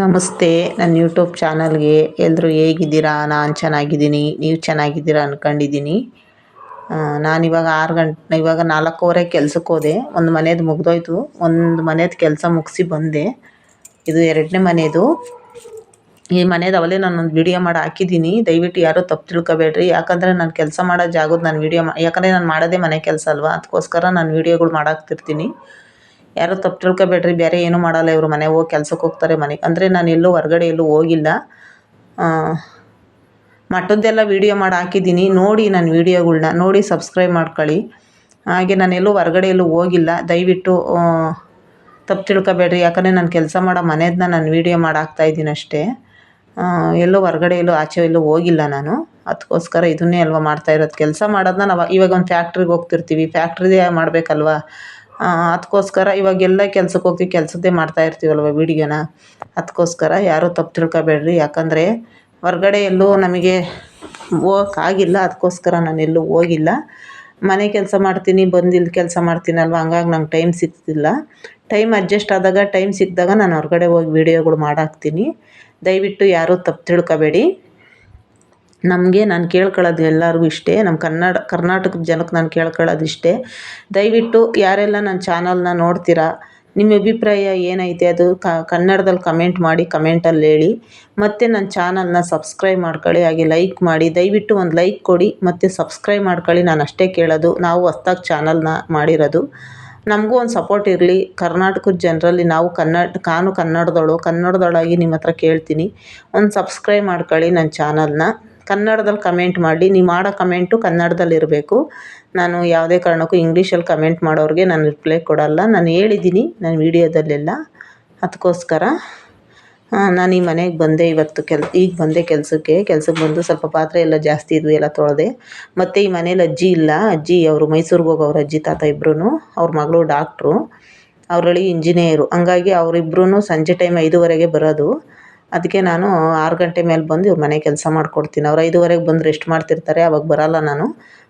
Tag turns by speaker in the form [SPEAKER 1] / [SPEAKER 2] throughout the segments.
[SPEAKER 1] ನಮಸ್ತೆ. ನನ್ನ ಯೂಟ್ಯೂಬ್ ಚಾನಲ್ಗೆ ಎಲ್ಲರೂ ಹೇಗಿದ್ದೀರಾ? ನಾನು ಚೆನ್ನಾಗಿದ್ದೀನಿ. ನೀವು ಚೆನ್ನಾಗಿದ್ದೀರಾ ಅಂದ್ಕೊಂಡಿದ್ದೀನಿ ನಾನಿವಾಗ ಆರು ಗಂಟೆ, ಇವಾಗ ನಾಲ್ಕೂವರೆ ಕೆಲ್ಸಕ್ಕೆ ಹೋದೆ. ಒಂದು ಮನೆಯದು ಮುಗಿದೋಯ್ತು. ಒಂದು ಮನೆಯದು ಕೆಲಸ ಮುಗಿಸಿ ಬಂದೆ. ಇದು ಎರಡನೇ ಮನೆಯದು ಈ ಮನೇದು ಅವಲೇ ಒಂದು ವಿಡಿಯೋ ಮಾಡಿ ಹಾಕಿದ್ದೀನಿ. ದಯವಿಟ್ಟು ಯಾರೂ ತಪ್ಪು ತಿಳ್ಕೊಬೇಡ್ರಿ. ಯಾಕಂದರೆ ನಾನು ಕೆಲಸ ಮಾಡೋ ಜಾಗದ ನಾನು ವೀಡಿಯೋ ಮಾ, ಯಾಕಂದರೆ ನಾನು ಮಾಡೋದೇ ಮನೆ ಕೆಲಸ ಅಲ್ವಾ? ಅದಕ್ಕೋಸ್ಕರ ನಾನು ವೀಡಿಯೋಗಳು ಮಾಡಾಕ್ತಿರ್ತೀನಿ ಯಾರೂ ತಪ್ಪು ತಿಳ್ಕೊಬೇಡ್ರಿ, ಬೇರೆ ಏನೂ ಮಾಡಲ್ಲ, ಇವರು ಮನೆಗೆ ಹೋಗಿ ಕೆಲ್ಸಕ್ಕೆ ಹೋಗ್ತಾರೆ ಮನೆಗೆ ಅಂದರೆ ನಾನು ಎಲ್ಲೂ ಹೊರಗಡೆ ಎಲ್ಲೂ ಹೋಗಿಲ್ಲ. ಮಠದ್ದೆಲ್ಲ ವಿಡಿಯೋ ಮಾಡಿ ಹಾಕಿದ್ದೀನಿ. ನೋಡಿ ನನ್ನ ವೀಡಿಯೋಗಳ್ನ ನೋಡಿ ಸಬ್ಸ್ಕ್ರೈಬ್ ಮಾಡ್ಕೊಳ್ಳಿ. ಹಾಗೆ ನಾನು ಎಲ್ಲೂ ಹೊರ್ಗಡೆ ಎಲ್ಲೂ ಹೋಗಿಲ್ಲ. ದಯವಿಟ್ಟು ತಪ್ಪು ತಿಳ್ಕೊಬೇಡ್ರಿ. ಯಾಕಂದರೆ ನಾನು ಕೆಲಸ ಮಾಡೋ ಮನೆಯದನ್ನ ನಾನು ವೀಡಿಯೋ ಮಾಡಿ ಹಾಕ್ತಾಯಿದ್ದೀನಿ ಅಷ್ಟೇ. ಎಲ್ಲೂ ಹೊರಗಡೆ ಎಲ್ಲೂ ಆಚೆ ಎಲ್ಲೂ ಹೋಗಿಲ್ಲ ನಾನು. ಅದಕ್ಕೋಸ್ಕರ ಇದನ್ನೇ ಅಲ್ವಾ ಮಾಡ್ತಾ ಇರೋದು. ಕೆಲಸ ಮಾಡೋದನ್ನ ನಾವು ಇವಾಗ ಒಂದು ಫ್ಯಾಕ್ಟ್ರಿಗೆ ಹೋಗ್ತಿರ್ತೀವಿ. ಫ್ಯಾಕ್ಟ್ರಿದೇ ಮಾಡಬೇಕಲ್ವ? ಅದಕ್ಕೋಸ್ಕರ ಇವಾಗೆಲ್ಲ ಕೆಲ್ಸಕ್ಕೆ ಹೋಗ್ತೀವಿ, ಕೆಲಸದ್ದೇ ಮಾಡ್ತಾ ಇರ್ತೀವಲ್ವ ವೀಡಿಯೋನ? ಅದಕ್ಕೋಸ್ಕರ ಯಾರೂ ತಪ್ಪು ತಿಳ್ಕೊಬೇಡ್ರಿ. ಯಾಕಂದರೆ ಹೊರ್ಗಡೆ ಎಲ್ಲೂ ನಮಗೆ ಹೋಗೋಕ್ಕಾಗಿಲ್ಲ ಅದಕ್ಕೋಸ್ಕರ ನಾನು ಎಲ್ಲೂ ಹೋಗಿಲ್ಲ. ಮನೆ ಕೆಲಸ ಮಾಡ್ತೀನಿ ಬಂದು ಇಲ್ಲಿ ಕೆಲಸ ಮಾಡ್ತೀನಲ್ವ? ಹಂಗಾಗಿ ನಂಗೆ ಟೈಮ್ ಸಿಗ್ತಿಲ್ಲ. ಟೈಮ್ ಅಡ್ಜಸ್ಟ್ ಆದಾಗ ಟೈಮ್ ಸಿಕ್ಕಿದಾಗ ನಾನು ಹೊರಗಡೆ ಹೋಗಿ ವೀಡಿಯೋಗಳು ಮಾಡಾಕ್ತೀನಿ. ದಯವಿಟ್ಟು ಯಾರೂ ತಪ್ಪು ತಿಳ್ಕೊಬೇಡಿ. ನಮಗೆ ನಾನು ಕೇಳ್ಕೊಳ್ಳೋದು ಎಲ್ಲರಿಗೂ ಇಷ್ಟೇ. ನಮ್ಮ ಕನ್ನಡ, ಕರ್ನಾಟಕದ ಜನಕ್ಕೆ ನಾನು ಕೇಳ್ಕೊಳ್ಳೋದು ಇಷ್ಟೇ. ದಯವಿಟ್ಟು ಯಾರೆಲ್ಲ ನನ್ನ ಚಾನಲ್ನ ನೋಡ್ತೀರಾ ನಿಮ್ಮ ಅಭಿಪ್ರಾಯ ಏನೈತೆ ಅದು ಕನ್ನಡದಲ್ಲಿ ಕಮೆಂಟ್ ಮಾಡಿ ಕಮೆಂಟಲ್ಲಿ ಹೇಳಿ. ಮತ್ತು ನನ್ನ ಚಾನಲ್ನ ಸಬ್ಸ್ಕ್ರೈಬ್ ಮಾಡ್ಕೊಳ್ಳಿ, ಹಾಗೆ ಲೈಕ್ ಮಾಡಿ. ದಯವಿಟ್ಟು ಒಂದು ಲೈಕ್ ಕೊಡಿ, ಮತ್ತು ಸಬ್ಸ್ಕ್ರೈಬ್ ಮಾಡ್ಕೊಳ್ಳಿ. ನಾನು ಅಷ್ಟೇ ಕೇಳೋದು, ನಾವು ಹೊಸ್ದಾಗಿ ಚಾನಲ್ನ ಮಾಡಿರೋದು. ನಮಗೂ ಒಂದು ಸಪೋರ್ಟ್ ಇರಲಿ. ಕರ್ನಾಟಕದ ಜನರಲ್ಲಿ ನಾವು ಕನ್ನಡ ಕಾನು ಕನ್ನಡದವಳು ಕನ್ನಡದವಳಾಗಿ ನಿಮ್ಮ ಹತ್ರ ಕೇಳ್ತೀನಿ. ಒಂದು ಸಬ್ಸ್ಕ್ರೈಬ್ ಮಾಡ್ಕೊಳ್ಳಿ ನನ್ನ ಚಾನಲ್ನ. ಕನ್ನಡದಲ್ಲಿ ಕಮೆಂಟ್ ಮಾಡಿ, ನೀವು ಮಾಡೋ ಕಮೆಂಟು ಕನ್ನಡದಲ್ಲಿರಬೇಕು ನಾನು ಯಾವುದೇ ಕಾರಣಕ್ಕೂ ಇಂಗ್ಲೀಷಲ್ಲಿ ಕಮೆಂಟ್ ಮಾಡೋರಿಗೆ ನಾನು ರಿಪ್ಲೈ ಕೊಡೋಲ್ಲ. ನಾನು ಹೇಳಿದ್ದೀನಿ ನನ್ನ ವೀಡಿಯೋದಲ್ಲೆಲ್ಲ. ಅದಕ್ಕೋಸ್ಕರ ನಾನು ಈ ಮನೆಗೆ ಬಂದೆ ಇವತ್ತು ಕೆಲ್, ಈಗ ಬಂದೆ ಕೆಲಸಕ್ಕೆ. ಕೆಲಸಕ್ಕೆ ಬಂದು ಸ್ವಲ್ಪ ಪಾತ್ರೆ ಎಲ್ಲ ಜಾಸ್ತಿ ಇದ್ವು, ಎಲ್ಲ ತೊಳೆದೆ. ಮತ್ತು ಈ ಮನೇಲಿ ಅಜ್ಜಿ ಇಲ್ಲ. ಅಜ್ಜಿ, ಅವರು ಮೈಸೂರಿಗೆ ಹೋಗೋರು ಅಜ್ಜಿ, ತಾತ ಇಬ್ಬರೂ ಅವ್ರ ಮಗಳು ಡಾಕ್ಟ್ರು ಅವರಲ್ಲಿ ಇಂಜಿನಿಯರು ಹಂಗಾಗಿ ಅವರಿಬ್ರೂ ಸಂಜೆ ಟೈಮ್ ಐದುವರೆಗೆ ಬರೋದು. ಅದಕ್ಕೆ ನಾನು ಆರು ಗಂಟೆ ಮೇಲೆ ಬಂದು ಇವ್ರ ಮನೆ ಕೆಲಸ ಮಾಡ್ಕೊಡ್ತೀನಿ. ಅವ್ರು ಐದುವರೆಗೆ ಬಂದು ರೆಸ್ಟ್ ಮಾಡ್ತಿರ್ತಾರೆ? ಅವಾಗ ಬರೋಲ್ಲ ನಾನು.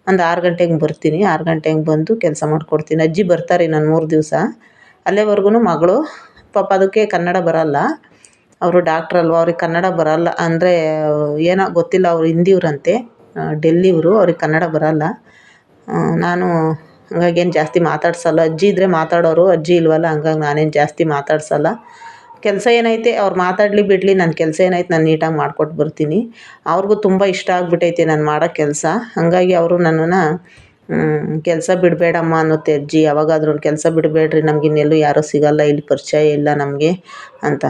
[SPEAKER 1] ಒಂದು ಆರು ಗಂಟೆಗೆ ಬರ್ತೀನಿ. ಆರು ಗಂಟೆಗೆ ಬಂದು ಕೆಲಸ ಮಾಡ್ಕೊಡ್ತೀನಿ. ಅಜ್ಜಿ ಬರ್ತಾರೆ ನಾನು ಮೂರು ದಿವಸ. ಅಲ್ಲಿವರ್ಗು ಮಗಳು, ಪಾಪ ಅದಕ್ಕೆ ಕನ್ನಡ ಬರೋಲ್ಲ. ಅವರು ಡಾಕ್ಟ್ರ್ ಅಲ್ವ? ಅವ್ರಿಗೆ ಕನ್ನಡ ಬರೋಲ್ಲ. ಅಂದರೆ ಏನೋ ಗೊತ್ತಿಲ್ಲ ಅವರು ಹಿಂದಿಯವ್ರಂತೆ ಡೆಲ್ಲಿಯವರು ಅವ್ರಿಗೆ ಕನ್ನಡ ಬರೋಲ್ಲ. ನಾನು ಹಂಗಾಗಿ ಏನು ಜಾಸ್ತಿ ಮಾತಾಡ್ಸೋಲ್ಲ. ಅಜ್ಜಿ ಇದ್ದರೆ ಮಾತಾಡೋರು, ಅಜ್ಜಿ ಇಲ್ವಲ್ಲ, ಹಂಗಾಗಿ ನಾನೇನು ಜಾಸ್ತಿ ಮಾತಾಡ್ಸೋಲ್ಲ. ಕೆಲಸ ಏನೈತೆ, ಅವ್ರು ಮಾತಾಡಲಿ ಬಿಡಲಿ ನನ್ನ ಕೆಲಸ ಏನೈತೆ ನಾನು ನೀಟಾಗಿ ಮಾಡ್ಕೊಟ್ಟು ಬರ್ತೀನಿ. ಅವ್ರಿಗೂ ತುಂಬ ಇಷ್ಟ ಆಗಿಬಿಟ್ಟೈತೆ ನಾನು ಮಾಡೋ ಕೆಲಸ. ಹಾಗಾಗಿ ಅವರು ನನ್ನನ್ನು ಕೆಲಸ ಬಿಡಬೇಡಮ್ಮ ಅನ್ನುತ್ತೆ ಅಜ್ಜಿ. ಯಾವಾಗಾದ್ರೂ ಕೆಲಸ ಬಿಡಬೇಡ್ರಿ, ನಮ್ಗೆ ಇನ್ನೆಲ್ಲೂ ಯಾರೂ ಸಿಗೋಲ್ಲ, ಇಲ್ಲಿ ಪರಿಚಯ ಇಲ್ಲ ನಮಗೆ ಅಂತ.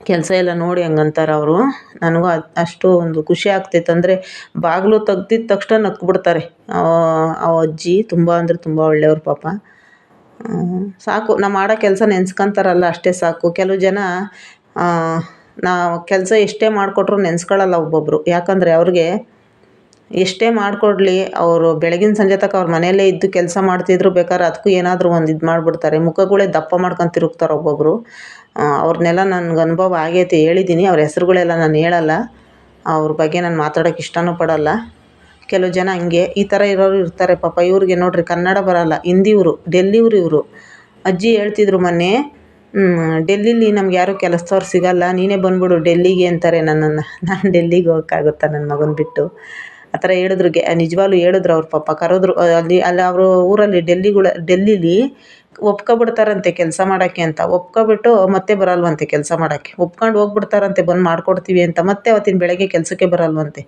[SPEAKER 1] ಕೆಲಸ ಎಲ್ಲ ನೋಡಿ ಹಂಗಂತಾರೆ ಅವರು. ನನಗೂ ಅಷ್ಟು ಒಂದು ಖುಷಿ ಆಗ್ತೈತೆ. ಅಂದರೆ ಬಾಗಿಲು ತೆಗ್ದಿದ್ದ ತಕ್ಷಣ ನಕ್ಬಿಡ್ತಾರೆ. ಅವ ಅಜ್ಜಿ ತುಂಬ ಅಂದರೆ ತುಂಬ ಒಳ್ಳೆಯವ್ರು ಪಾಪ. ಸಾಕು ನಾವು ಮಾಡೋ ಕೆಲಸ ನೆನ್ಸ್ಕೊಂತಾರಲ್ಲ, ಅಷ್ಟೇ ಸಾಕು. ಕೆಲವು ಜನ ನಾವು ಕೆಲಸ ಎಷ್ಟೇ ಮಾಡಿಕೊಟ್ರು ನೆನ್ಸ್ಕೊಳ್ಳಲ್ಲ ಒಬ್ಬೊಬ್ಬರು ಯಾಕಂದರೆ ಅವ್ರಿಗೆ ಎಷ್ಟೇ ಮಾಡಿಕೊಡ್ಲಿ, ಅವರು ಬೆಳಗಿನ ಸಂಜೆ ತನಕ ಅವ್ರ ಮನೆಯಲ್ಲೇ ಇದ್ದು ಕೆಲಸ ಮಾಡ್ತಿದ್ರು ಬೇಕಾದ್ರೆ ಅದಕ್ಕೂ ಏನಾದರೂ ಒಂದು ಇದು ಮಾಡಿಬಿಡ್ತಾರೆ. ಮುಖಗಳೇ ದಪ್ಪ ಮಾಡ್ಕೊಂಡು ತಿರುಗ್ತಾರೆ ಒಬ್ಬೊಬ್ಬರು ಅವ್ರನ್ನೆಲ್ಲ ನನ್ಗೆ ಅನುಭವ ಆಗೈತೆ ಹೇಳಿದ್ದೀನಿ ಅವ್ರ ಹೆಸ್ರುಗಳೆಲ್ಲ ನಾನು ಹೇಳಲ್ಲ. ಅವ್ರ ಬಗ್ಗೆ ನಾನು ಮಾತಾಡೋಕೆ ಇಷ್ಟವೂ ಪಡೋಲ್ಲ. ಕೆಲವು ಜನ ಹಂಗೆ ಈ ಥರ ಇರೋರು ಇರ್ತಾರೆ. ಪಾಪ ಇವ್ರಿಗೆ ನೋಡಿರಿ ಕನ್ನಡ ಬರೋಲ್ಲ. ಹಿಂದಿಯವರು, ಡೆಲ್ಲಿಯವ್ರು ಇವರು. ಅಜ್ಜಿ ಹೇಳ್ತಿದ್ರು ಮೊನ್ನೆ ಡೆಲ್ಲೀಲಿ ನಮ್ಗೆ ಯಾರೂ ಕೆಲಸದವ್ರು ಸಿಗೋಲ್ಲ. ನೀನೇ ಬಂದ್ಬಿಡು ಡೆಲ್ಲಿಗೆ ಅಂತಾರೆ ನನ್ನನ್ನು. ನಾನು ಡೆಲ್ಲಿಗೆ ಹೋಗೋಕ್ಕಾಗುತ್ತಾ ನನ್ನ ಮಗನ ಬಿಟ್ಟು? ಆ ಥರ ಹೇಳಿದ್ರು. ಗೆ, ನಿಜವಾಗ್ಲೂ ಹೇಳಿದ್ರು ಅವ್ರ ಪಾಪ. ಕರೆದ್ರು ಅಲ್ಲಿ ಅಲ್ಲಿ ಅವರು ಊರಲ್ಲಿ ಡೆಲ್ಲಿಗಳ, ಡೆಲ್ಲಿಲಿ ಒಪ್ಕೊಬಿಡ್ತಾರಂತೆ ಕೆಲಸ ಮಾಡೋಕ್ಕೆ ಅಂತ. ಒಪ್ಕೊಬಿಟ್ಟು ಮತ್ತೆ ಬರಲ್ವಂತೆ ಕೆಲಸ ಮಾಡೋಕ್ಕೆ. ಒಪ್ಕೊಂಡು ಹೋಗ್ಬಿಡ್ತಾರಂತೆ, ಬಂದು ಮಾಡಿಕೊಡ್ತೀವಿ ಅಂತ. ಮತ್ತೆ ಅವತ್ತಿನ ಬೆಳಗ್ಗೆ ಕೆಲಸಕ್ಕೆ ಬರಲ್ವಂತೆ.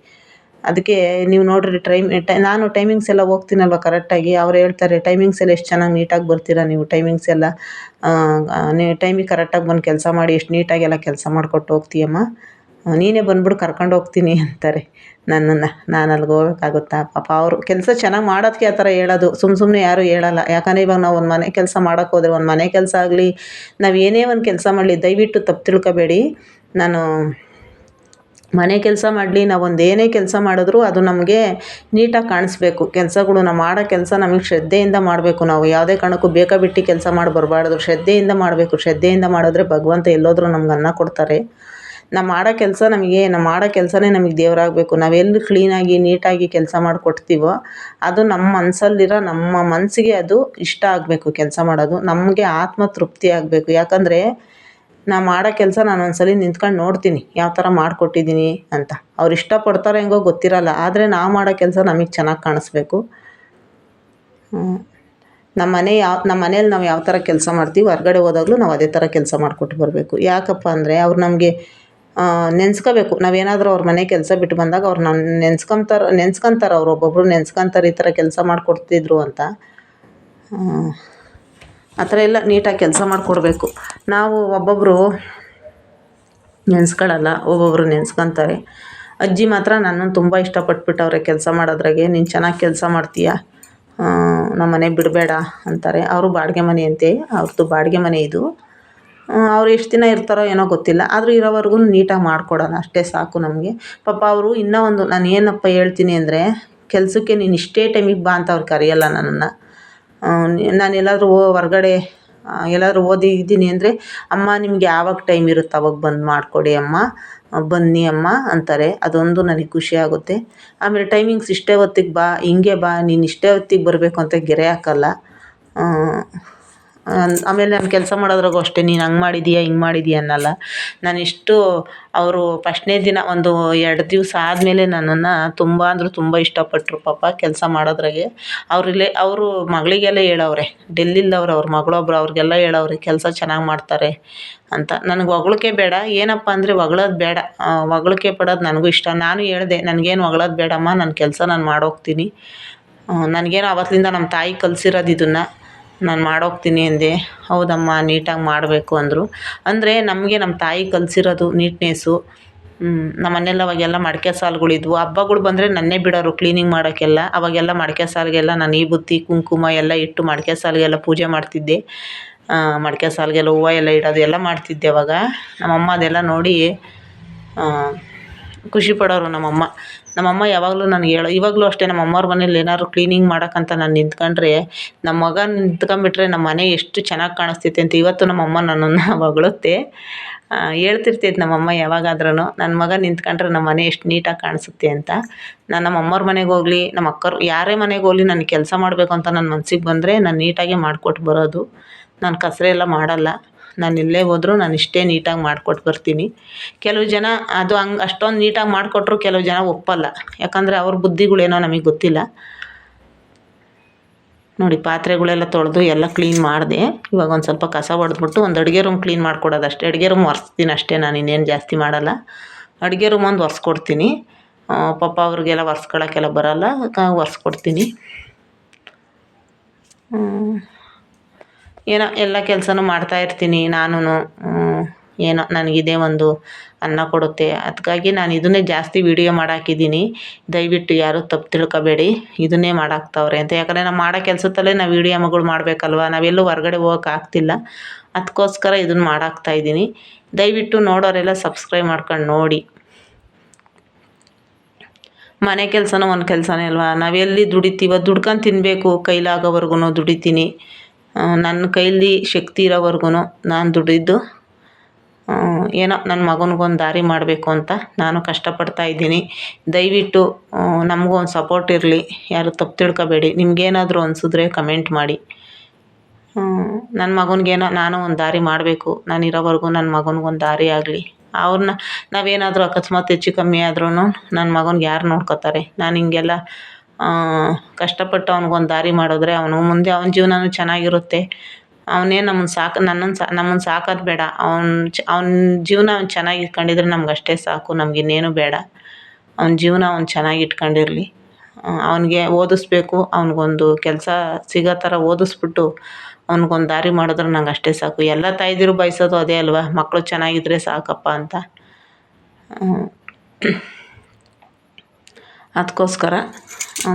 [SPEAKER 1] ಅದಕ್ಕೆ ನೀವು ನೋಡಿರಿ ಟ್ರೈಮ್ ನಾನು ಟೈಮಿಂಗ್ಸ್ ಎಲ್ಲ ಹೋಗ್ತೀನಲ್ವ ಕರೆಕ್ಟಾಗಿ ಅವ್ರು ಹೇಳ್ತಾರೆ ಟೈಮಿಂಗ್ಸ್ ಎಲ್ಲ ಎಷ್ಟು ಚೆನ್ನಾಗಿ ನೀಟಾಗಿ ಬರ್ತೀರಾ ನೀವು? ಟೈಮಿಂಗ್ಸ್ ಎಲ್ಲ ನೀವು ಟೈಮಿಗೆ ಕರೆಕ್ಟಾಗಿ ಬಂದು ಕೆಲಸ ಮಾಡಿ, ಎಷ್ಟು ನೀಟಾಗಿ ಎಲ್ಲ ಕೆಲಸ ಮಾಡಿಕೊಟ್ಟು ಹೋಗ್ತೀಯಮ್ಮ? ನೀನೇ ಬಂದ್ಬಿಟ್ಟು ಕರ್ಕೊಂಡು ಹೋಗ್ತೀನಿ ಅಂತಾರೆ. ನನ್ನನ್ನು ನಾನು ಅಲ್ಲಿಗೆ ಹೋಗೋಕ್ಕಾಗುತ್ತಾ? ಪಾಪ ಅವರು ಕೆಲಸ ಚೆನ್ನಾಗಿ ಮಾಡೋದಕ್ಕೆ ಆ ಥರ ಹೇಳೋದು. ಸುಮ್ಮ ಸುಮ್ಮನೆ ಯಾರೂ ಹೇಳಲ್ಲ. ಯಾಕಂದರೆ ಇವಾಗ ನಾವು ಒಂದು ಮನೆ ಕೆಲಸ ಮಾಡೋಕೆ ಹೋದರೆ ಒಂದು ಮನೆ ಕೆಲಸ ಆಗಲಿ, ನಾವು ಏನೇ ಒಂದು ಕೆಲಸ ಮಾಡಲಿ, ದಯವಿಟ್ಟು ತಪ್ಪು ತಿಳ್ಕೊಬೇಡಿ. ನಾನು ಮನೆ ಕೆಲಸ ಮಾಡಲಿ, ನಾವು ಒಂದು ಏನೇ ಕೆಲಸ ಮಾಡಿದ್ರೂ ಅದು ನಮಗೆ ನೀಟಾಗಿ ಕಾಣಿಸ್ಬೇಕು. ಕೆಲಸಗಳು ನಾವು ಮಾಡೋ ಕೆಲಸ ನಮಗೆ ಶ್ರದ್ಧೆಯಿಂದ ಮಾಡಬೇಕು ನಾವು. ಯಾವುದೇ ಕಾರಣಕ್ಕೂ ಬೇಕಾಬಿಟ್ಟಿ ಕೆಲಸ ಮಾಡಿ ಬರಬಾರ್ದು. ಶ್ರದ್ಧೆಯಿಂದ ಮಾಡಬೇಕು. ಶ್ರದ್ಧೆಯಿಂದ ಮಾಡಿದ್ರೆ ಭಗವಂತ ಎಲ್ಲೋದ್ರೂ ನಮ್ಗೆ ಅನ್ನ ಕೊಡ್ತಾರೆ. ನಾವು ಮಾಡೋ ಕೆಲಸ ನಮಗೆ, ನಾವು ಮಾಡೋ ಕೆಲಸನೇ ನಮಗೆ ದೇವರಾಗಬೇಕು. ನಾವೆಲ್ಲಿ ಕ್ಲೀನಾಗಿ, ನೀಟಾಗಿ ಕೆಲಸ ಮಾಡಿಕೊಡ್ತೀವೋ ಅದು ನಮ್ಮ ಮನಸ್ಸಲ್ಲಿರೋ ನಮ್ಮ ಮನಸ್ಸಿಗೆ ಅದು ಇಷ್ಟ ಆಗಬೇಕು ಕೆಲಸ ಮಾಡೋದು. ನಮಗೆ ಆತ್ಮ ತೃಪ್ತಿ ಆಗಬೇಕು. ಯಾಕಂದರೆ ನಾ ಮಾಡೋ ಕೆಲಸ ನಾನು ಒಂದ್ಸಲ ನಿಂತ್ಕೊಂಡು ನೋಡ್ತೀನಿ ಯಾವ ಥರ ಮಾಡಿಕೊಟ್ಟಿದ್ದೀನಿ ಅಂತ. ಅವ್ರು ಇಷ್ಟಪಡ್ತಾರೋ ಹೆಂಗೋ ಗೊತ್ತಿರಲ್ಲ, ಆದರೆ ನಾವು ಮಾಡೋ ಕೆಲಸ ನಮಗೆ ಚೆನ್ನಾಗಿ ಕಾಣಿಸ್ಬೇಕು. ನಮ್ಮ ಮನೆ ಯಾವ ನಮ್ಮ ಮನೇಲಿ ನಾವು ಯಾವ ಥರ ಕೆಲಸ ಮಾಡ್ತೀವಿ, ಹೊರಗಡೆ ಹೋದಾಗಲೂ ನಾವು ಅದೇ ಥರ ಕೆಲಸ ಮಾಡಿಕೊಟ್ಟು ಬರಬೇಕು. ಯಾಕಪ್ಪ ಅಂದರೆ ಅವ್ರು ನಮಗೆ ನೆನ್ಸ್ಕೋಬೇಕು. ನಾವೇನಾದರೂ ಅವ್ರ ಮನೆ ಕೆಲಸ ಬಿಟ್ಟು ಬಂದಾಗ ಅವ್ರು ನನ್ನ ನೆನ್ಸ್ಕೊಂತಾರೆ ನೆನ್ಸ್ಕೊಂತಾರೆ ಅವ್ರು ಒಬ್ಬೊಬ್ಬರು ನೆನ್ಸ್ಕೊಂತಾರೆ ಈ ಥರ ಕೆಲಸ ಮಾಡಿಕೊಡ್ತಿದ್ರು ಅಂತ. ಆ ಥರ ಎಲ್ಲ ನೀಟಾಗಿ ಕೆಲಸ ಮಾಡಿಕೊಡ್ಬೇಕು. ನಾವು ಒಬ್ಬೊಬ್ಬರು ನೆನ್ಸ್ಕೊಳ್ಳಲ್ಲ ಒಬ್ಬೊಬ್ಬರು ನೆನ್ಸ್ಕೊತಾರೆ. ಅಜ್ಜಿ ಮಾತ್ರ ನನ್ನನ್ನು ತುಂಬ ಇಷ್ಟಪಟ್ಬಿಟ್ಟವ್ರೆ ಕೆಲಸ ಮಾಡೋದ್ರಾಗೆ. ನೀನು ಚೆನ್ನಾಗಿ ಕೆಲಸ ಮಾಡ್ತೀಯ? ನಮ್ಮ ಮನೆ ಬಿಡಬೇಡ ಅಂತಾರೆ. ಅವರು ಬಾಡಿಗೆ ಮನೆ ಅಂತೆ. ಅವ್ರದ್ದು ಬಾಡಿಗೆ ಮನೆ ಇದು. ಅವ್ರು ಎಷ್ಟು ದಿನ ಇರ್ತಾರೋ ಏನೋ ಗೊತ್ತಿಲ್ಲ. ಆದರೂ ಇರೋವರೆಗೂ ನೀಟಾಗಿ ಮಾಡಿಕೊಡೋಣ. ಅಷ್ಟೇ ಸಾಕು ನಮಗೆ. ಪಾಪ ಅವರು ಇನ್ನೂ ಒಂದು ನಾನು ಏನಪ್ಪ ಹೇಳ್ತೀನಿ ಅಂದರೆ, ಕೆಲಸಕ್ಕೆ ನೀನು ಇಷ್ಟೇ ಟೈಮಿಗೆ ಬಾ ಅಂತ ಅವ್ರು ಕರೆಯಲ್ಲ ನನ್ನನ್ನು. ನಾನು ಎಲ್ಲಾದರೂ ಹೊರ್ಗಡೆ ಎಲ್ಲಾದರೂ ಓದಿದ್ದೀನಿ ಅಂದರೆ, ಅಮ್ಮ, ನಿಮ್ಗೆ ಯಾವಾಗ ಟೈಮ್ ಇರುತ್ತೆ ಅವಾಗ ಬಂದು ಮಾಡಿಕೊಡಿ ಅಮ್ಮ ಬನ್ನಿ ಅಮ್ಮ, ಅಂತಾರೆ. ಅದೊಂದು ನನಗೆ ಖುಷಿ ಆಗುತ್ತೆ. ಆಮೇಲೆ ಟೈಮಿಂಗ್ಸ್ ಇಷ್ಟೇ ಹೊತ್ತಿಗೆ ಬಾ, ಹಿಂಗೆ ಬಾ, ನೀನು ಇಷ್ಟೇ ಹೊತ್ತಿಗೆ ಬರಬೇಕು ಅಂತ ಗೆರೆ ಹಾಕಲ್ಲ. ಆಮೇಲೆ ನಾನು ಕೆಲಸ ಮಾಡೋದ್ರಾಗೂ ಅಷ್ಟೇ, ನೀನು ಹಂಗೆ ಮಾಡಿದ್ದೀಯ ಹಿಂಗೆ ಮಾಡಿದ್ದೀಯ ಅನ್ನಲ್ಲ. ನಾನು ಇಷ್ಟು ಅವರು ಫಸ್ಟ್ನೇ ದಿನ ಒಂದು ಎರಡು ದಿವಸ ಆದಮೇಲೆ ನನ್ನನ್ನು ತುಂಬ ಅಂದ್ರೆ ತುಂಬ ಇಷ್ಟಪಟ್ಟರು ಪಾಪ ಕೆಲಸ ಮಾಡೋದ್ರಾಗೆ. ಅವರಿಲ್ಲೇ ಅವರು ಮಗಳಿಗೆಲ್ಲ ಹೇಳವ್ರೆ, ಡೆಲ್ಲಿಲ್ದವ್ರು ಅವ್ರ ಮಗಳೊಬ್ರು, ಅವ್ರಿಗೆಲ್ಲ ಹೇಳವ್ರೆ, ಕೆಲಸ ಚೆನ್ನಾಗಿ ಮಾಡ್ತಾರೆ ಅಂತ. ನನಗೆ ಒಗಳಿಕೆ ಬೇಡ, ಏನಪ್ಪ ಅಂದರೆ ಒಗಳೋದು ಬೇಡ. ಹೊಗಳಿಕೆ ಪಡೋದು ನನಗೂ ಇಷ್ಟ. ನಾನು ಹೇಳಿದೆ, ನನಗೇನು ಹೊಗಳೋದು ಬೇಡಮ್ಮ ನನ್ನ ಕೆಲಸ ನಾನು ಮಾಡೋಗ್ತೀನಿ. ನನಗೇನು ಆವತ್ತಿಂದ ನಮ್ಮ ತಾಯಿ ಕಲ್ಸಿರೋದು ಇದನ್ನು. ನಾನು ಮಾಡೋಗ್ತೀನಿ ಅಂದೆ. ಹೌದಮ್ಮ, ನೀಟಾಗಿ ಮಾಡಬೇಕು ಅಂದರು. ಅಂದರೆ ನಮಗೆ ನಮ್ಮ ತಾಯಿ ಕಲಿಸಿರೋದು ನೀಟ್ನೆಸ್ಸು. ನಮ್ಮ ಮನೇಲಿ ಅವಾಗೆಲ್ಲ ಮಡಿಕೆ ಸಾಲುಗಳಿದ್ವು ಹಬ್ಬಗಳು ಬಂದರೆ ನನ್ನೇ ಬಿಡೋರು ಕ್ಲೀನಿಂಗ್ ಮಾಡೋಕ್ಕೆಲ್ಲ ಅವಾಗೆಲ್ಲ ಮಡಿಕೆ ಸಾಲಿಗೆಲ್ಲ ನಾನು ಈ ಬುತ್ತಿ, ಕುಂಕುಮ ಎಲ್ಲ ಇಟ್ಟು ಮಡಿಕೆ ಸಾಲಿಗೆಲ್ಲ ಪೂಜೆ ಮಾಡ್ತಿದ್ದೆ. ಮಡಿಕೆ ಸಾಲಿಗೆಲ್ಲ ಹೂವು ಎಲ್ಲ ಇಡೋದು ಎಲ್ಲ ಮಾಡ್ತಿದ್ದೆ ಅವಾಗ. ನಮ್ಮಮ್ಮ ಅದೆಲ್ಲ ನೋಡಿ ಖುಷಿ ಪಡೋರು ನಮ್ಮಮ್ಮ. ನಮ್ಮಮ್ಮ ಯಾವಾಗಲೂ ನನಗೆ ಹೇಳೋ, ಇವಾಗಲೂ ಅಷ್ಟೇ ನಮ್ಮ ಅಮ್ಮವ್ರ ಮನೇಲಿ ಏನಾದ್ರು ಕ್ಲೀನಿಂಗ್ ಮಾಡೋಕ್ಕಂತ ನಾನು ನಿಂತ್ಕೊಂಡ್ರೆ ನಮ್ಮ ಮಗ ನಿಂತ್ಕೊಂಬಿಟ್ರೆ ನಮ್ಮ ಮನೆ ಎಷ್ಟು ಚೆನ್ನಾಗಿ ಕಾಣಿಸ್ತೈತೆ ಅಂತ ಇವತ್ತು ನಮ್ಮಮ್ಮ ನನ್ನನ್ನು ಹೊಗಳುತ್ತೆ. ಹೇಳ್ತಿರ್ತೈತೆ ನಮ್ಮಮ್ಮ ಯಾವಾಗಾದ್ರೂ ನನ್ನ ಮಗ ನಿಂತ್ಕೊಂಡ್ರೆ ನಮ್ಮ ಮನೆ ಎಷ್ಟು ನೀಟಾಗಿ ಕಾಣಿಸುತ್ತೆ ಅಂತ. ನಾನು ನಮ್ಮ ಮನೆಗೆ ಹೋಗಲಿ ನಮ್ಮ ಅಕ್ಕರು ಯಾರೇ ಮನೆಗೆ ಹೋಗಲಿ ನನಗೆ ಕೆಲಸ ಮಾಡಬೇಕು ಅಂತ ನನ್ನ ಮನ್ಸಿಗೆ ಬಂದರೆ ನಾನು ನೀಟಾಗಿ ಮಾಡಿಕೊಟ್ಟು ಬರೋದು. ನಾನು ಕಸರೆ ಎಲ್ಲ ಮಾಡೋಲ್ಲ. ನಾನು ಎಲ್ಲೇ ಹೋದರೂ ನಾನು ಇಷ್ಟೇ ನೀಟಾಗಿ ಮಾಡ್ಕೊಟ್ಟು ಬರ್ತೀನಿ ಕೆಲವು ಜನ ಅದು ಹಂಗೆ ಅಷ್ಟೊಂದು ನೀಟಾಗಿ ಮಾಡಿಕೊಟ್ರು ಕೆಲವು ಜನ ಒಪ್ಪಲ್ಲ. ಯಾಕಂದರೆ ಅವ್ರ ಬುದ್ಧಿಗಳೇನೋ ನಮಗೆ ಗೊತ್ತಿಲ್ಲ. ನೋಡಿ, ಪಾತ್ರೆಗಳೆಲ್ಲ ತೊಳೆದು ಎಲ್ಲ ಕ್ಲೀನ್ ಮಾಡಿದೆ. ಇವಾಗ ಒಂದು ಸ್ವಲ್ಪ ಕಸ ಹೊಡೆದ್ಬಿಟ್ಟು ಒಂದು ಅಡುಗೆ ರೂಮ್ ಕ್ಲೀನ್ ಮಾಡ್ಕೊಡೋದು ಅಷ್ಟೇ. ಅಡುಗೆ ರೂಮ್ ಒರೆಸ್ತೀನಿ ಅಷ್ಟೇ ನಾನು, ಇನ್ನೇನು ಜಾಸ್ತಿ ಮಾಡಲ್ಲ. ಅಡುಗೆ ರೂಮ್ ಒಂದು ಒರೆಸ್ಕೊಡ್ತೀನಿ. ಪಪ್ಪ ಅವ್ರಿಗೆಲ್ಲ ಒರೆಸ್ಕೊಳಕ್ಕೆಲ್ಲ ಬರೋಲ್ಲ. ಒರೆಸ್ಕೊಡ್ತೀನಿ. ಏನೋ ಎಲ್ಲ ಕೆಲಸನೂ ಮಾಡ್ತಾಯಿರ್ತೀನಿ ನಾನು ಏನೋ ನನಗಿದೇ ಒಂದು ಅನ್ನ ಕೊಡುತ್ತೆ. ಅದಕ್ಕಾಗಿ ನಾನು ಇದನ್ನೇ ಜಾಸ್ತಿ ವೀಡಿಯೋ ಮಾಡಾಕಿದ್ದೀನಿ. ದಯವಿಟ್ಟು ಯಾರೂ ತಪ್ಪು ತಿಳ್ಕೊಬೇಡಿ, ಇದನ್ನೇ ಮಾಡಾಕ್ತವ್ರೆ ಅಂತ. ಯಾಕಂದರೆ ನಾವು ಮಾಡೋ ಕೆಲಸದಲ್ಲೇ ನಾವು ವೀಡಿಯೋಗಳು ಮಾಡಬೇಕಲ್ವ? ನಾವೆಲ್ಲೂ ಹೊರ್ಗಡೆ ಆಗ್ತಿಲ್ಲ. ಅದಕ್ಕೋಸ್ಕರ ಇದನ್ನು ಮಾಡಾಕ್ತಾಯಿದ್ದೀನಿ ದಯವಿಟ್ಟು ನೋಡೋರೆಲ್ಲ ಸಬ್ಸ್ಕ್ರೈಬ್ ಮಾಡ್ಕೊಂಡು ನೋಡಿ. ಮನೆ ಕೆಲಸನೂ ಒಂದು ಕೆಲಸನೇ ಅಲ್ವಾ? ನಾವೆಲ್ಲಿ ದುಡಿತೀವೋ, ದುಡ್ಕೊಂಡು ತಿನ್ನಬೇಕು ಕೈಲಾಗೋವರೆಗೂ ದುಡಿತೀನಿ. ನನ್ನ ಕೈಲಿ ಶಕ್ತಿ ಇರೋವರ್ಗು ನಾನು ದುಡಿದು ಏನೋ ನನ್ನ ಮಗನಿಗೊಂದು ದಾರಿ ಮಾಡಬೇಕು ಅಂತ ನಾನು ಕಷ್ಟಪಡ್ತಾ ಇದ್ದೀನಿ. ದಯವಿಟ್ಟು ನಮಗೂ ಒಂದು ಸಪೋರ್ಟ್ ಇರಲಿ. ಯಾರು ತಪ್ಪು ತಿಳ್ಕೊಬೇಡಿ. ನಿಮ್ಗೇನಾದರೂ ಅನಿಸಿದ್ರೆ ಕಮೆಂಟ್ ಮಾಡಿ. ನನ್ನ ಮಗನಿಗೇನೋ ನಾನು ಒಂದು ದಾರಿ ಮಾಡಬೇಕು. ನಾನು ಇರೋವರೆಗೂ ನನ್ನ ಮಗನಿಗೊಂದು ದಾರಿ ಆಗಲಿ. ಅವ್ರನ್ನ ನಾವೇನಾದರೂ ಅಕಸ್ಮಾತ್ ಹೆಚ್ಚು ಕಮ್ಮಿ ಆದ್ರೂ ನನ್ನ ಮಗನಿಗೆ ಯಾರು ನೋಡ್ಕೊತಾರೆ? ನಾನು ಹಿಂಗೆಲ್ಲ ಕಷ್ಟಪಟ್ಟು ಅವ್ನಿಗೊಂದು ದಾರಿ ಮಾಡಿದ್ರೆ ಅವನು ಮುಂದೆ ಅವನ ಜೀವನನೂ ಚೆನ್ನಾಗಿರುತ್ತೆ. ಅವನೇ ನಮ್ಮನ್ನು ಸಾಕು ನನ್ನನ್ನು ಸಾ ನಮ್ಮನ್ನು ಸಾಕೋದು ಬೇಡ. ಅವ್ನ ಚ, ಅವ್ನ ಜೀವನ ಅವ್ನು ಚೆನ್ನಾಗಿ ಇಟ್ಕೊಂಡಿದ್ರೆ ನಮ್ಗೆ ಅಷ್ಟೇ ಸಾಕು, ನಮ್ಗೆ ಇನ್ನೇನು ಬೇಡ. ಅವ್ನ ಜೀವನ ಅವ್ನು ಚೆನ್ನಾಗಿ ಇಟ್ಕೊಂಡಿರಲಿ. ಅವನಿಗೆ ಓದಿಸ್ಬೇಕು, ಅವ್ನಿಗೊಂದು ಕೆಲಸ ಸಿಗೋ ಥರ ಓದಿಸ್ಬಿಟ್ಟು ಅವ್ನಿಗೊಂದು ದಾರಿ ಮಾಡಿದ್ರೆ ನಂಗೆ ಅಷ್ಟೇ ಸಾಕು. ಎಲ್ಲ ತಾಯಂದಿರು ಬಯಸೋದು ಅದೇ ಅಲ್ವಾ? ಮಕ್ಕಳು ಚೆನ್ನಾಗಿದ್ರೆ ಸಾಕಪ್ಪ ಅಂತ. ಅದಕ್ಕೋಸ್ಕರ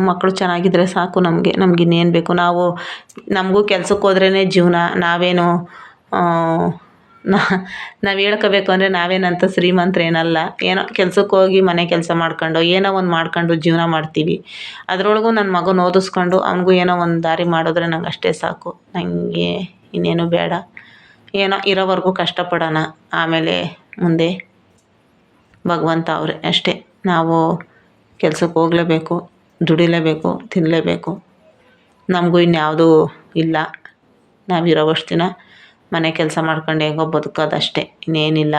[SPEAKER 1] ಮಕ್ಕಳು ಚೆನ್ನಾಗಿದ್ರೆ ಸಾಕು ನಮಗೆ, ನಮ್ಗೆ ಇನ್ನೇನು ಬೇಕು. ನಾವು, ನಮಗೂ ಕೆಲ್ಸಕ್ಕೆ ಹೋದ್ರೇ ಜೀವನ, ನಾವೇನು ನಾವು ಹೇಳ್ಕೋಬೇಕು ಅಂದರೆ ನಾವೇನಂತ ಶ್ರೀಮಂತರೇನಲ್ಲ ಏನೋ ಕೆಲ್ಸಕ್ಕೆ ಹೋಗಿ ಮನೆ ಕೆಲಸ ಮಾಡ್ಕೊಂಡು, ಏನೋ ಒಂದು ಮಾಡ್ಕೊಂಡು ಜೀವನ ಮಾಡ್ತೀವಿ. ಅದರೊಳಗೂ ನನ್ನ ಮಗನ ಓದಿಸ್ಕೊಂಡು ಅವ್ನಿಗೂ ಏನೋ ಒಂದು ದಾರಿ ಮಾಡಿದ್ರೆ ನಂಗೆ ಅಷ್ಟೇ ಸಾಕು. ನನಗೆ ಇನ್ನೇನು ಬೇಡ. ಏನೋ ಇರೋವರೆಗೂ ಕಷ್ಟಪಡೋಣ. ಆಮೇಲೆ ಮುಂದೆ ಭಗವಂತ ಅವರೇ ಅಷ್ಟೇ. ನಾವು ಕೆಲ್ಸಕ್ಕೆ ಹೋಗಲೇಬೇಕು, ದುಡಿಲೇಬೇಕು ತಿನ್ನಲೇಬೇಕು ನಮಗೂ ಇನ್ಯಾವುದೂ ಇಲ್ಲ. ನಾವಿರೋವಷ್ಟು ದಿನ ಮನೆ ಕೆಲಸ ಮಾಡ್ಕೊಂಡು ಹೆಂಗೋ ಬದುಕೋದಷ್ಟೇ, ಇನ್ನೇನಿಲ್ಲ.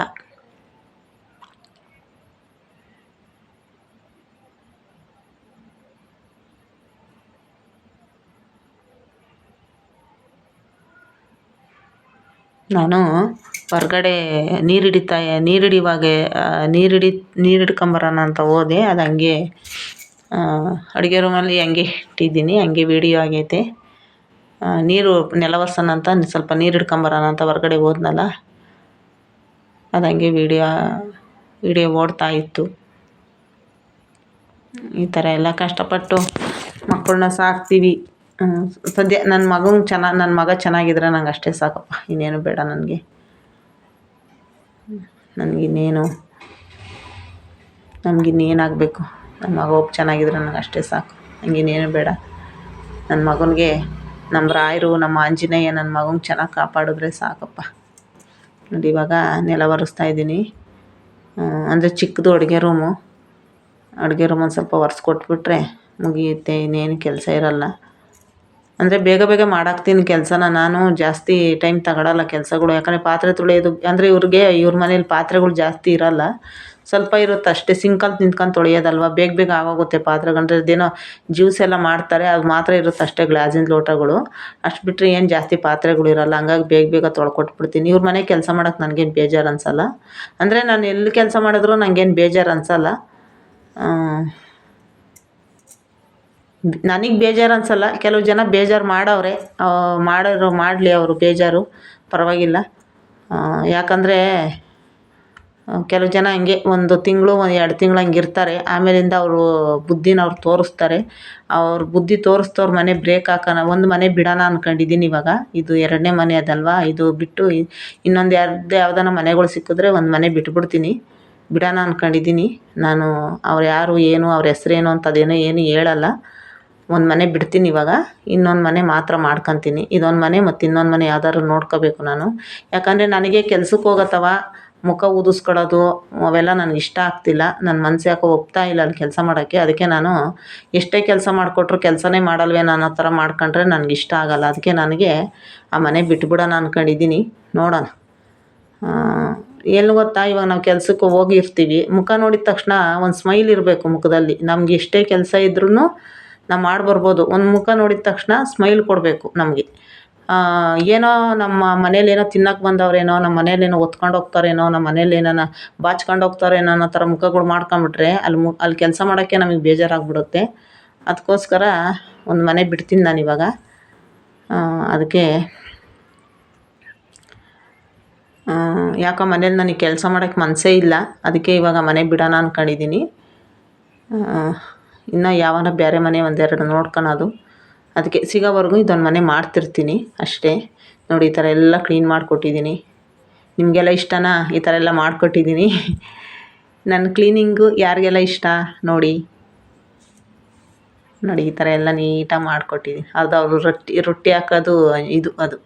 [SPEAKER 1] ನಾನು ಹೊರಗಡೆ ನೀರು ಹಿಡಿತಾ ನೀರು ಹಿಡಿಯುವಾಗೆ ನೀರು ಹಿಡಿ ನೀರು ಹಿಡ್ಕೊಂಬರೋಣ ಅಂತ ಹೋದೆ. ಅದು ಹಂಗೆ ಅಡುಗೆ ರೂಮಲ್ಲಿ ಹಂಗೆ ಇಟ್ಟಿದ್ದೀನಿ, ಹಂಗೆ ವೀಡಿಯೋ ಆಗೈತೆ. ನೀರು ನೆಲ ಅಂತ, ಸ್ವಲ್ಪ ನೀರು ಹಿಡ್ಕೊಂಬರೋಣ ಅಂತ ಹೊರಗಡೆ ಹೋದ್ನಲ್ಲ. ಅದು ಹಂಗೆ ವೀಡಿಯೋ ವೀಡಿಯೋ ಓಡ್ತಾ ಇತ್ತು. ಈ ಥರ ಎಲ್ಲ ಕಷ್ಟಪಟ್ಟು ಮಕ್ಕಳನ್ನ ಸಾಕ್ತೀವಿ. ಸದ್ಯ ನನ್ನ ಮಗಂಗೆ ಚೆನ್ನಾಗಿ ನನ್ನ ಮಗ ಚೆನ್ನಾಗಿದ್ರೆ ನಂಗೆ ಅಷ್ಟೇ ಸಾಕಪ್ಪ. ಇನ್ನೇನು ಬೇಡ ನನಗೆ. ನನಗಿನ್ನೇನು ನಮಗಿನ್ನೇನಾಗಬೇಕು ನನ್ನ ಮಗ ಒಬ್ಬ ಚೆನ್ನಾಗಿದ್ರೆ ನಂಗೆ ಅಷ್ಟೇ ಸಾಕು. ನನಗಿನ್ನೇನು ಬೇಡ. ನನ್ನ ಮಗನಿಗೆ ನಮ್ಮ ರಾಯರು, ನಮ್ಮ ಆಂಜನೇಯ ನನ್ನ ಮಗಂಗೆ ಚೆನ್ನಾಗಿ ಕಾಪಾಡಿದ್ರೆ ಸಾಕಪ್ಪ. ನೋಡಿ, ಇವಾಗ ನೆಲ ಒರೆಸ್ತಾ ಇದ್ದೀನಿ. ಅಂದರೆ ಚಿಕ್ಕದು ಅಡುಗೆ ರೂಮು. ಅಡುಗೆ ರೂಮ್ ಒಂದು ಸ್ವಲ್ಪ ಒರೆಸ್ಕೊಟ್ಬಿಟ್ರೆ ಮುಗಿಯುತ್ತೆ, ಇನ್ನೇನು ಕೆಲಸ ಇರೋಲ್ಲ. ಅಂದರೆ ಬೇಗ ಬೇಗ ಮಾಡಾಕ್ತೀನಿ ಕೆಲಸನ. ನಾನು ಜಾಸ್ತಿ ಟೈಮ್ ತಗೊಳಲ್ಲ ಕೆಲಸಗಳು. ಯಾಕಂದರೆ ಪಾತ್ರೆ ತೊಳೆಯೋದು, ಅಂದರೆ ಇವ್ರಿಗೆ, ಇವ್ರ ಮನೇಲಿ ಪಾತ್ರೆಗಳು ಜಾಸ್ತಿ ಇರಲ್ಲ. ಸ್ವಲ್ಪ ಇರುತ್ತೆ ಅಷ್ಟೇ. ಸಿಂಕಲ್ಲಿ ನಿಂತ್ಕೊಂಡು ತೊಳೆಯೋದಲ್ವ? ಬೇಗ ಬೇಗ ಆಗೋಗುತ್ತೆ ಪಾತ್ರೆಗಳು. ಅದೇನೋ ಜ್ಯೂಸ್ ಎಲ್ಲ ಮಾಡ್ತಾರೆ, ಅದು ಮಾತ್ರ ಇರುತ್ತೆ ಅಷ್ಟೇ ಗ್ಲಾಸಿನ ಲೋಟಗಳು. ಅಷ್ಟು ಬಿಟ್ಟರೆ ಏನು ಜಾಸ್ತಿ ಪಾತ್ರೆಗಳು ಇರಲ್ಲ. ಹಂಗಾಗಿ ಬೇಗ ಬೇಗ ತೊಳ್ಕೊಟ್ಬಿಡ್ತೀನಿ. ಇವ್ರ ಮನೆ ಕೆಲಸ ಮಾಡೋಕೆ ನನಗೇನು ಬೇಜಾರು ಅನಿಸಲ್ಲ. ಅಂದರೆ ನಾನು ಎಲ್ಲಿ ಕೆಲಸ ಮಾಡಿದ್ರು ನನಗೇನು ಬೇಜಾರು ಅನಿಸಲ್ಲ. ನನಗೆ ಬೇಜಾರು ಅನ್ಸೋಲ್ಲ. ಕೆಲವು ಜನ ಬೇಜಾರು ಮಾಡವ್ರೆ. ಮಾಡೋರು, ಮಾಡಲಿ ಅವರು ಬೇಜಾರು. ಪರವಾಗಿಲ್ಲ. ಯಾಕಂದರೆ ಕೆಲವು ಜನ ಹಂಗೆ ಒಂದು ತಿಂಗಳು, ಒಂದು ಎರಡು ತಿಂಗಳು ಹಂಗೆ ಇರ್ತಾರೆ. ಆಮೇಲಿಂದ ಅವರು ಬುದ್ಧಿನ ಅವ್ರು ತೋರಿಸ್ತಾರೆ. ಅವ್ರ ಬುದ್ಧಿ ತೋರಿಸ್ದವ್ರ ಮನೆ ಬ್ರೇಕ್ ಹಾಕೋಣ ಒಂದು ಮನೆ ಬಿಡೋಣ ಅಂದ್ಕೊಂಡಿದ್ದೀನಿ ಇವಾಗ. ಇದು ಎರಡನೇ ಮನೆ ಅದಲ್ವಾ? ಇದು ಬಿಟ್ಟು ಇನ್ನೊಂದು ಯಾರ್ದು ಯಾವ್ದಾನ ಮನೆಗಳು ಸಿಕ್ಕಿದ್ರೆ ಒಂದು ಮನೆ ಬಿಟ್ಬಿಡ್ತೀನಿ. ಬಿಡೋಣ ಅಂದ್ಕೊಂಡಿದ್ದೀನಿ ನಾನು ಅವ್ರು ಯಾರು, ಏನು, ಅವ್ರ ಹೆಸ್ರೇನು ಅಂತ ಅದೇನೋ ಏನು ಹೇಳಲ್ಲ. ಒಂದು ಮನೆ ಬಿಡ್ತೀನಿ ಇವಾಗ, ಇನ್ನೊಂದು ಮನೆ ಮಾತ್ರ ಮಾಡ್ಕೊತೀನಿ. ಇದೊಂದು ಮನೆ ಮತ್ತು ಇನ್ನೊಂದು ಮನೆ ಯಾವ್ದಾದ್ರು ನೋಡ್ಕೋಬೇಕು ನಾನು. ಯಾಕಂದರೆ ನನಗೆ ಕೆಲ್ಸಕ್ಕೆ ಹೋಗತ್ತವ, ಮುಖ ಊದಿಸ್ಕೊಳ್ಳೋದು ಅವೆಲ್ಲ ನನಗೆ ಇಷ್ಟ ಆಗ್ತಿಲ್ಲ. ನನ್ನ ಮನ್ಸು ಯಾಕೋ ಒಪ್ತಾ ಇಲ್ಲ ಅಲ್ಲಿ ಕೆಲಸ ಮಾಡೋಕ್ಕೆ. ಅದಕ್ಕೆ ನಾನು ಎಷ್ಟೇ ಕೆಲಸ ಮಾಡಿಕೊಟ್ರು ಕೆಲಸನೇ ಮಾಡಲ್ವೇ ನಾನು ಆ ಥರ ಮಾಡ್ಕೊಂಡ್ರೆ ನನಗೆ ಇಷ್ಟ ಆಗಲ್ಲ. ಅದಕ್ಕೆ ನನಗೆ ಆ ಮನೆ ಬಿಟ್ಬಿಡೋಣ ಅಂದ್ಕೊಂಡಿದ್ದೀನಿ ನೋಡೋಣ. ಎಲ್ಲಿ ಗೊತ್ತಾ? ಇವಾಗ ನಾವು ಕೆಲಸಕ್ಕೆ ಹೋಗಿರ್ತೀವಿ. ಮುಖ ನೋಡಿದ ತಕ್ಷಣ ಒಂದು ಸ್ಮೈಲ್ ಇರಬೇಕು ಮುಖದಲ್ಲಿ. ನಮ್ಗೆ ಎಷ್ಟೇ ಕೆಲಸ ಇದ್ರೂ ನಾವು ಮಾಡಿ ಬರ್ಬೋದು ಒಂದು ಮುಖ ನೋಡಿದ ತಕ್ಷಣ ಸ್ಮೈಲ್ ಕೊಡಬೇಕು ನಮಗೆ. ಏನೋ ನಮ್ಮ ಮನೇಲಿ ಏನೋ ತಿನ್ನಕ್ಕೆ ಬಂದವರೇನೋ ನಮ್ಮ ಮನೇಲಿ ಏನೋ ಒತ್ಕೊಂಡು ಹೋಗ್ತಾರೇನೋ ನಮ್ಮ ಮನೇಲಿ ಏನಾನ ಬಾಚ್ಕೊಂಡು ಹೋಗ್ತಾರೇನೋ ಅನ್ನೋ ಥರ ಮುಖಗಳು ಮಾಡ್ಕೊಂಬಿಟ್ರೆ ಅಲ್ಲಿ ಮು ಅಲ್ಲಿ ಕೆಲಸ ಮಾಡೋಕ್ಕೆ ನಮಗೆ ಬೇಜಾರಾಗ್ಬಿಡುತ್ತೆ. ಅದಕ್ಕೋಸ್ಕರ ಒಂದು ಮನೆ ಬಿಡ್ತೀನಿ ನಾನು ಇವಾಗ. ಅದಕ್ಕೆ ಯಾಕೋ ಮನೇಲಿ ನನಗೆ ಕೆಲಸ ಮಾಡೋಕ್ಕೆ ಮನಸ್ಸೇ ಇಲ್ಲ. ಅದಕ್ಕೆ ಇವಾಗ ಮನೆ ಬಿಡೋಣ ಅಂದ್ಕೊಂಡಿದ್ದೀನಿ ಇನ್ನು ಯಾವನ ಬೇರೆ ಮನೆ ಒಂದೆರಡು ನೋಡ್ಕೊಳೋದು ಅದಕ್ಕೆ ಸಿಗೋವರೆಗೂ ಇದೊಂದು ಮನೆ ಮಾಡ್ತಿರ್ತೀನಿ ಅಷ್ಟೇ. ನೋಡಿ, ಈ ಥರ ಎಲ್ಲ ಕ್ಲೀನ್ ಮಾಡಿಕೊಟ್ಟಿದ್ದೀನಿ ನಿಮಗೆಲ್ಲ ಇಷ್ಟನಾ? ಈ ಥರ ಎಲ್ಲ ಮಾಡಿಕೊಟ್ಟಿದ್ದೀನಿ ನನ್ನ ಕ್ಲೀನಿಂಗು ಯಾರಿಗೆಲ್ಲ ಇಷ್ಟ? ನೋಡಿ. ನೋಡಿ, ಈ ಥರ ಎಲ್ಲ ನೀಟಾಗಿ ಮಾಡಿಕೊಟ್ಟಿದ್ದೀನಿ ಅದು ಅವರು ರೊಟ್ಟಿ ರೊಟ್ಟಿ ಹಾಕೋದು ಇದು, ಅದು.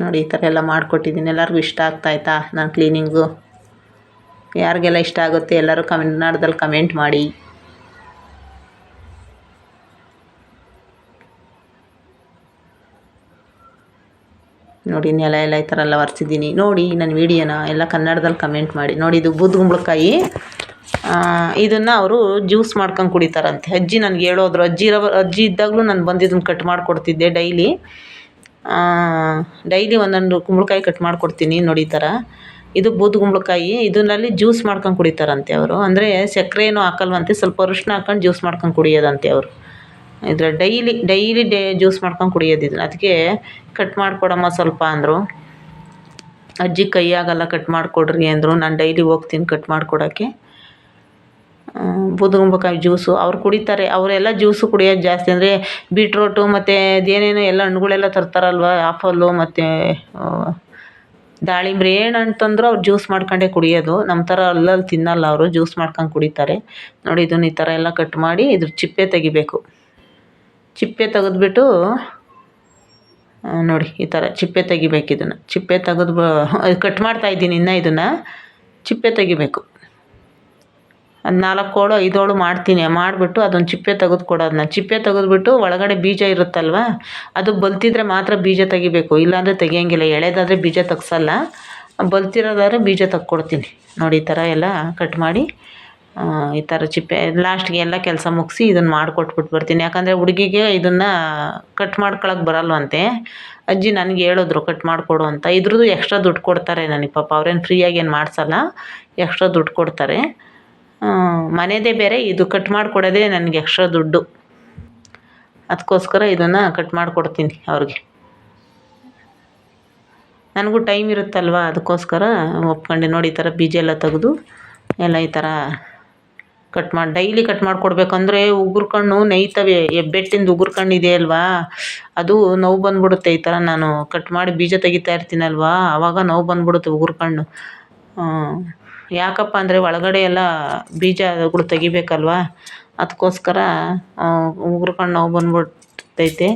[SPEAKER 1] ನೋಡಿ, ಈ ಥರ ಎಲ್ಲ ಮಾಡಿಕೊಟ್ಟಿದ್ದೀನಿ ಎಲ್ಲರಿಗೂ ಇಷ್ಟ ಆಗ್ತಾಯಿತ್ತಾ ನನ್ನ ಕ್ಲೀನಿಂಗು ಯಾರಿಗೆಲ್ಲ ಇಷ್ಟ ಆಗುತ್ತೆ ಎಲ್ಲರೂ ಕನ್ನಡದಲ್ಲಿ ಕಮೆಂಟ್ ಮಾಡಿ. ನೋಡಿ, ನೆಲ ಎಲ್ಲ ಈ ಥರ ಎಲ್ಲ ಒರೆಸಿದ್ದೀನಿ. ನೋಡಿ, ನನ್ನ ವಿಡಿಯೋನ ಎಲ್ಲ ಕನ್ನಡದಲ್ಲಿ ಕಮೆಂಟ್ ಮಾಡಿ. ನೋಡಿ, ಇದು ಬೂದ್ಗುಂಬಳಕಾಯಿ ಇದನ್ನು ಅವರು ಜ್ಯೂಸ್ ಮಾಡ್ಕೊಂಡು ಕುಡಿತಾರಂತೆ. ಅಜ್ಜಿ ನನಗೆ ಹೇಳೋದ್ರು, ಅಜ್ಜಿ ಇರೋ, ಅಜ್ಜಿ ಇದ್ದಾಗಲೂ ನಾನು ಬಂದು ಕಟ್ ಮಾಡಿಕೊಡ್ತಿದ್ದೆ ಡೈಲಿ. ಡೈಲಿ ಒಂದೊಂದು ಕುಂಬಳಕಾಯಿ ಕಟ್ ಮಾಡಿಕೊಡ್ತೀನಿ ನೋಡಿ ಈ ಥರ. ಇದು ಬೂದುಗುಂಬಳಕಾಯಿ ಇದರಲ್ಲಿ ಜ್ಯೂಸ್ ಮಾಡ್ಕೊಂಡು ಕುಡಿತಾರಂತೆ ಅವರು. ಅಂದರೆ ಸಕ್ಕರೆ ಏನೂ ಹಾಕಲ್ವಂತೆ, ಸ್ವಲ್ಪ ಅರಿಶ್ಣ ಹಾಕೊಂಡು ಜ್ಯೂಸ್ ಮಾಡ್ಕೊಂಡು ಕುಡಿಯೋದಂತೆ ಅವರು. ಇದ್ರ ಡೈಲಿ ಡೈಲಿ ಡೇ ಜ್ಯೂಸ್ ಮಾಡ್ಕೊಂಡು ಕುಡಿಯೋದು ಅದಕ್ಕೆ ಕಟ್ ಮಾಡಿಕೊಡಮ್ಮ ಸ್ವಲ್ಪ ಅಂದರು. ಅಜ್ಜಿ ಕೈಯಾಗಲ್ಲ ಕಟ್ ಮಾಡಿಕೊಡ್ರಿ ಅಂದರು. ನಾನು ಡೈಲಿ ಹೋಗ್ತೀನಿ ಕಟ್ ಮಾಡಿಕೊಡೋಕ್ಕೆ. ಬೂದುಗುಂಬಳಕಾಯಿ ಜ್ಯೂಸು. ಅವ್ರು ಕುಡಿತಾರೆ. ಅವರೆಲ್ಲ ಜ್ಯೂಸು ಕುಡಿಯೋದು ಜಾಸ್ತಿ ಅಂದರೆ ಬೀಟ್ರೋಟು ಮತ್ತು ಅದೇನೇನೋ ಎಲ್ಲ ಹಣ್ಣುಗಳೆಲ್ಲ ತರ್ತಾರಲ್ವ, ಆಪಲ್ಲು ಮತ್ತು ದಾಳಿಂಬ್ರೆ ಏನು ಅವ್ರು ಜ್ಯೂಸ್ ಮಾಡ್ಕೊಂಡೆ ಕುಡಿಯೋದು. ನಮ್ಮ ಥರ ಅಲ್ಲಲ್ಲಿ ತಿನ್ನಲ್ಲ ಅವರು ಜ್ಯೂಸ್ ಮಾಡ್ಕೊಂಡು ಕುಡಿತಾರೆ. ನೋಡಿ ಇದನ್ನು ಈ ಥರ ಎಲ್ಲ ಕಟ್ ಮಾಡಿ ಇದ್ರ ಚಿಪ್ಪೆ ತೆಗಿಬೇಕು. ಚಿಪ್ಪೆ ತೆಗೆದ್ಬಿಟ್ಟು ನೋಡಿ ಈ ಥರ ಚಿಪ್ಪೆ ತೆಗಿಬೇಕು ಇದನ್ನು. ಚಿಪ್ಪೆ ತೆಗೆದು ಕಟ್ ಮಾಡ್ತಾಯಿದ್ದೀನಿ ಇನ್ನೂ ಇದನ್ನು. ಚಿಪ್ಪೆ ತೆಗಿಬೇಕು. ನಾಲ್ಕು ಹೋಳು ಐದು ಹೋಳು ಮಾಡ್ತೀನಿ. ಮಾಡಿಬಿಟ್ಟು ಅದೊಂದು ಚಿಪ್ಪೆ ತೆಗೆದು ಅದನ್ನ ಚಿಪ್ಪೆ ತೆಗೆದ್ಬಿಟ್ಟು ಒಳಗಡೆ ಬೀಜ ಇರುತ್ತಲ್ವ? ಅದು ಬಲ್ತಿದ್ರೆ ಮಾತ್ರ ಬೀಜ ತೆಗಿಬೇಕು. ಇಲ್ಲಾಂದರೆ ತೆಗಿಯೋಂಗಿಲ್ಲ. ಎಳೆದಾದರೆ ಬೀಜ ತೆಗ್ಸಲ್ಲ. ಬಲ್ತಿರೋದಾದ್ರೆ ಬೀಜ ತೆಗ್ಕೊಡ್ತೀನಿ ನೋಡಿ, ಈ ಥರ ಎಲ್ಲ ಕಟ್ ಮಾಡಿ ಈ ಥರ ಚಿಪ್ಪೆ, ಲಾಸ್ಟ್ಗೆ ಎಲ್ಲ ಕೆಲಸ ಮುಗಿಸಿ ಇದನ್ನು ಮಾಡಿಕೊಟ್ಬಿಟ್ಟು ಬರ್ತೀನಿ. ಯಾಕಂದರೆ ಹುಡುಗಿಗೆ ಇದನ್ನು ಕಟ್ ಮಾಡ್ಕೊಳಕ್ಕೆ ಬರಲ್ವಂತೆ. ಅಜ್ಜಿ ನನಗೆ ಹೇಳಿದ್ರು ಕಟ್ ಮಾಡಿಕೊಡು ಅಂತ. ಇದ್ರದ್ದು ಎಕ್ಸ್ಟ್ರಾ ದುಡ್ಡು ಕೊಡ್ತಾರೆ ನನಗೆ ಪಾಪ. ಅವ್ರೇನು ಫ್ರೀಯಾಗಿ ಏನು ಮಾಡಿಸಲ್ಲ. ಎಕ್ಸ್ಟ್ರಾ ದುಡ್ಡು ಕೊಡ್ತಾರೆ. ಮನೆಯದೇ ಬೇರೆ, ಇದು ಕಟ್ ಮಾಡಿಕೊಡೋದೇ ನನಗೆ ಎಕ್ಸ್ಟ್ರಾ ದುಡ್ಡು. ಅದಕ್ಕೋಸ್ಕರ ಇದನ್ನು ಕಟ್ ಮಾಡಿಕೊಡ್ತೀನಿ ಅವ್ರಿಗೆ. ನನಗೂ ಟೈಮ್ ಇರುತ್ತಲ್ವ ಅದಕ್ಕೋಸ್ಕರ ಒಪ್ಕೊಂಡೆ. ನೋಡಿ ಈ ಥರ ಬೀಜ ಎಲ್ಲ ತೆಗೆದು ಎಲ್ಲ ಈ ಥರ ಕಟ್ ಮಾಡಿ ಡೈಲಿ ಕಟ್ ಮಾಡಿಕೊಡ್ಬೇಕಂದ್ರೆ ಉಗುರು ಕಣ್ಣು ನೈತವೆ ಹೆಬ್ಬೆಟ್ಟಿಂದ ಉಗುರು ಕಣ್ಣು ಇದೆ ಅಲ್ವಾ? ಅದು ನೋವು ಬಂದ್ಬಿಡುತ್ತೆ ಈ ಥರ ನಾನು ಕಟ್ ಮಾಡಿ ಬೀಜ ತೆಗಿತಾ ಇರ್ತೀನಲ್ವಾ? ಆವಾಗ ನೋವು ಬಂದ್ಬಿಡುತ್ತೆ ಉಗುರು ಕಣ್ಣು. ಯಾಕಪ್ಪ ಅಂದರೆ ಒಳಗಡೆ ಎಲ್ಲ ಬೀಜಗಳು ತೆಗಿಬೇಕಲ್ವಾ? ಅದಕ್ಕೋಸ್ಕರ ಉಗುರು ಕಣ್ಣು ನೋವು ಬಂದ್ಬಿಡ್ತೈತೆ.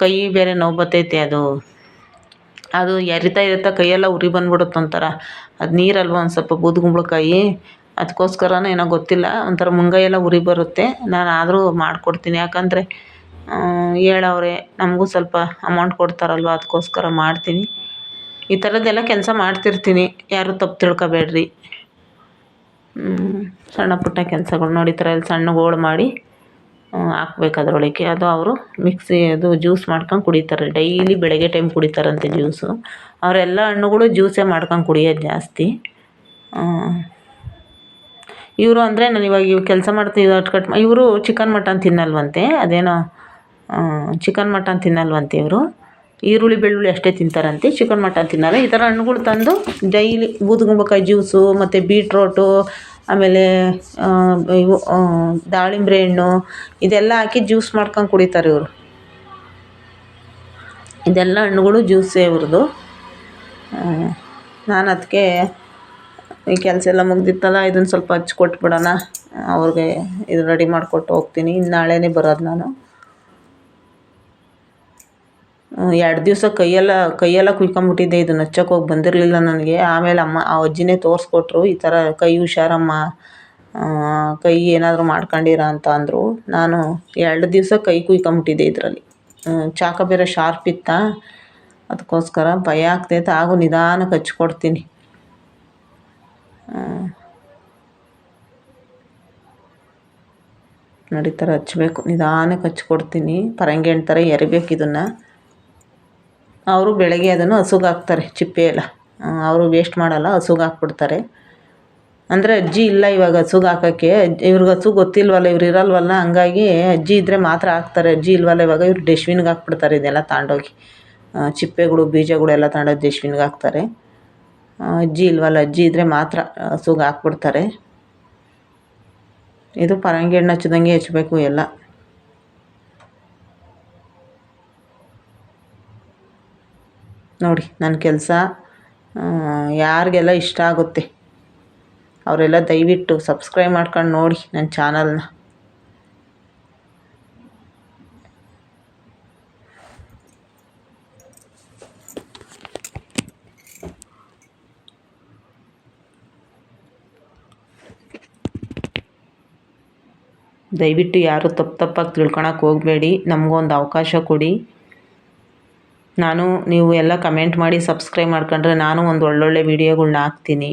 [SPEAKER 1] ಕೈ ಬೇರೆ ನೋವು ಬರ್ತೈತೆ ಅದು. ಅದು ಎರಿತಾ ಎರಿತಾ ಕೈಯೆಲ್ಲ ಉರಿ ಬಂದ್ಬಿಡುತ್ತೆ ಒಂಥರ. ಅದು ನೀರಲ್ವ ಒಂದು ಸ್ವಲ್ಪ ಬೂದುಗುಂಬಳಕಾಯಿ ಅದಕ್ಕೋಸ್ಕರನೋ ಏನೋ ಗೊತ್ತಿಲ್ಲ, ಒಂಥರ ಮುಂಗೈಯೆಲ್ಲ ಉರಿ ಬರುತ್ತೆ. ನಾನು ಆದರೂ ಮಾಡಿಕೊಡ್ತೀನಿ. ಯಾಕಂದರೆ ಹೇಳವ್ರೆ ನಮಗೂ ಸ್ವಲ್ಪ ಅಮೌಂಟ್ ಕೊಡ್ತಾರಲ್ವ, ಅದಕ್ಕೋಸ್ಕರ ಮಾಡ್ತೀನಿ. ಈ ಥರದ್ದೆಲ್ಲ ಕೆಲಸ ಮಾಡ್ತಿರ್ತೀನಿ. ಯಾರೂ ತಪ್ಪು ತಿಳ್ಕೊಬೇಡ್ರಿ. ಸಣ್ಣ ಪುಟ್ಟ ಕೆಲಸಗಳು ನೋಡಿ ಥರ ಎಲ್ಲ ಸಣ್ಣ ಹೋಳು ಮಾಡಿ ಹಾಕ್ಬೇಕು ಅದರೊಳಗೆ ಅದು ಅವರು ಮಿಕ್ಸಿ ಅದು ಜ್ಯೂಸ್ ಮಾಡ್ಕೊಂಡು ಕುಡಿತಾರೆ. ಡೈಲಿ ಬೆಳಗ್ಗೆ ಟೈಮ್ ಕುಡಿತಾರಂತೆ ಜ್ಯೂಸು ಅವರೆಲ್ಲ ಹಣ್ಣುಗಳು ಜ್ಯೂಸೇ ಮಾಡ್ಕೊಂಡು ಕುಡಿಯೋದು ಜಾಸ್ತಿ. ಇವರು ಅಂದರೆ ನಾನು ಇವಾಗ ಇವ್ರು ಕೆಲಸ ಮಾಡ್ತೀವಿ ಅಟ್ ಕಟ್ ಇವರು ಚಿಕನ್ ಮಟನ್ ತಿನ್ನಲ್ವಂತೆ. ಅದೇನೋ ಚಿಕನ್ ಮಟನ್ ತಿನ್ನಲ್ವಂತೆ ಇವರು. ಈರುಳ್ಳಿ ಬೆಳ್ಳುಳ್ಳಿ ಅಷ್ಟೇ ತಿಂತಾರಂತೆ. ಚಿಕನ್ ಮಟನ್ ತಿನ್ನಲ್ಲ. ಈ ಥರ ಹಣ್ಣುಗಳು ತಂದು ಡೈಲಿ ಬೂದುಗುಂಬಕಾಯಿ ಜ್ಯೂಸು, ಮತ್ತು ಬೀಟ್ರೋಟು, ಆಮೇಲೆ ಇವು ದಾಳಿಂಬೆ ಹಣ್ಣು ಇದೆಲ್ಲ ಹಾಕಿ ಜ್ಯೂಸ್ ಮಾಡ್ಕೊಂಡು ಕುಡಿತಾರೆ ಇವರು. ಇದೆಲ್ಲ ಹಣ್ಣುಗಳು ಜ್ಯೂಸೇ ಇವ್ರದ್ದು. ನಾನು ಅದಕ್ಕೆ ಈ ಕೆಲಸ ಎಲ್ಲ ಮುಗ್ದಿತ್ತಲ್ಲ ಇದನ್ನು ಸ್ವಲ್ಪ ಹಚ್ಚಿ ಕೊಟ್ಬಿಡೋಣ ಅವ್ರಿಗೆ ಇದು ರೆಡಿ ಮಾಡಿಕೊಟ್ಟು ಹೋಗ್ತೀನಿ. ಇನ್ನು ನಾಳೆನೇ ಬರೋದು ನಾನು. ಎರಡು ದಿವಸ ಕೈಯೆಲ್ಲ ಕೈಯೆಲ್ಲ ಕುಯ್ಕೊಂಬಿಟ್ಟಿದ್ದೆ. ಹಚ್ಚೋಕೆ ಹೋಗಿ ಬಂದಿರಲಿಲ್ಲ ನನಗೆ. ಆಮೇಲೆ ಅಮ್ಮ, ಆ ಅಜ್ಜಿನೇ ತೋರಿಸ್ಕೊಟ್ರು, ಈ ಥರ ಕೈ ಹುಷಾರಮ್ಮ ಕೈ ಏನಾದರೂ ಮಾಡ್ಕೊಂಡಿರ ಅಂತ ಅಂದರು. ನಾನು ಎರಡು ದಿವಸ ಕೈ ಕುಯ್ಕೊಂಬಿಟ್ಟಿದ್ದೆ ಇದರಲ್ಲಿ. ಚಾಕ ಬೇರೆ ಶಾರ್ಪ್ ಇತ್ತಾ. ಅದಕ್ಕೋಸ್ಕರ ಭಯ ಆಗ್ತೈತೆ ಹಾಗೂ ನಿಧಾನಕ್ಕೆ ಹಚ್ಕೊಡ್ತೀನಿ. ನೋಡಿ ಹಚ್ಚಬೇಕು ನಿಧಾನಕ್ಕೆ ಹಚ್ಕೊಡ್ತೀನಿ. ಪರಂಗಿ ಹಣ್ಣು ಥರ ಎರಿಬೇಕು ಇದನ್ನು. ಅವರು ಬೆಳಗ್ಗೆ ಅದನ್ನು ಹಸುಗೆ ಹಾಕ್ತಾರೆ, ಚಿಪ್ಪೆ ಎಲ್ಲ. ಅವರು ವೇಸ್ಟ್ ಮಾಡಲ್ಲ, ಹಸುಗೆ ಹಾಕ್ಬಿಡ್ತಾರೆ. ಅಂದರೆ ಅಜ್ಜಿ ಇಲ್ಲ ಇವಾಗ ಹಸುಗೆ ಹಾಕೋಕ್ಕೆ. ಇವ್ರಿಗೆ ಹಸು ಗೊತ್ತಿಲ್ವಲ್ಲ, ಇವ್ರು ಇರಲ್ವಲ್ಲ, ಹಂಗಾಗಿ ಅಜ್ಜಿ ಇದ್ದರೆ ಮಾತ್ರ ಹಾಕ್ತಾರೆ. ಅಜ್ಜಿ ಇಲ್ವಲ್ಲ ಇವಾಗ ಇವ್ರು ಡಸ್ಟ್ಬಿನ್ಗೆ ಹಾಕ್ಬಿಡ್ತಾರೆ ಇದೆಲ್ಲ ತಗೊಂಡೋಗಿ ಚಿಪ್ಪೆಗಳು, ಬೀಜಗಳು ಎಲ್ಲ ತಗೊಂಡೋಗಿ ಡಸ್ಟ್ಬಿನ್ಗೆ ಹಾಕ್ತಾರೆ. ಅಜ್ಜಿ ಇಲ್ವಲ್ಲ, ಅಜ್ಜಿ ಇದ್ದರೆ ಮಾತ್ರ ಹಸುಗೆ ಹಾಕ್ಬಿಡ್ತಾರೆ. ಇದು ಪರಂಗಿ ಹಣ್ಣು ಹಚ್ಚಿದಂಗೆ ಹಚ್ಚಬೇಕು ಎಲ್ಲ. ನೋಡಿ ನನ್ನ ಕೆಲಸ ಯಾರಿಗೆಲ್ಲ ಇಷ್ಟ ಆಗುತ್ತೆ, ಅವರೆಲ್ಲ ದಯವಿಟ್ಟು ಸಬ್ಸ್ಕ್ರೈಬ್ ಮಾಡ್ಕೊಂಡು ನೋಡಿ ನನ್ನ ಚಾನಲ್ನ. ದಯವಿಟ್ಟು ಯಾರು ತಪ್ಪು ತಪ್ಪಾಗಿ ತಿಳ್ಕೊಳಕ್ಕೆ ಹೋಗಬೇಡಿ, ನಮಗೊಂದು ಅವಕಾಶ ಕೊಡಿ. ನಾನು ನೀವು ಎಲ್ಲ ಕಮೆಂಟ್ ಮಾಡಿ ಸಬ್ಸ್ಕ್ರೈಬ್ ಮಾಡ್ಕೊಂಡ್ರೆ ನಾನು ಒಂದು ಒಳ್ಳೊಳ್ಳೆ ವೀಡಿಯೋಗಳ್ನ ಹಾಕ್ತೀನಿ.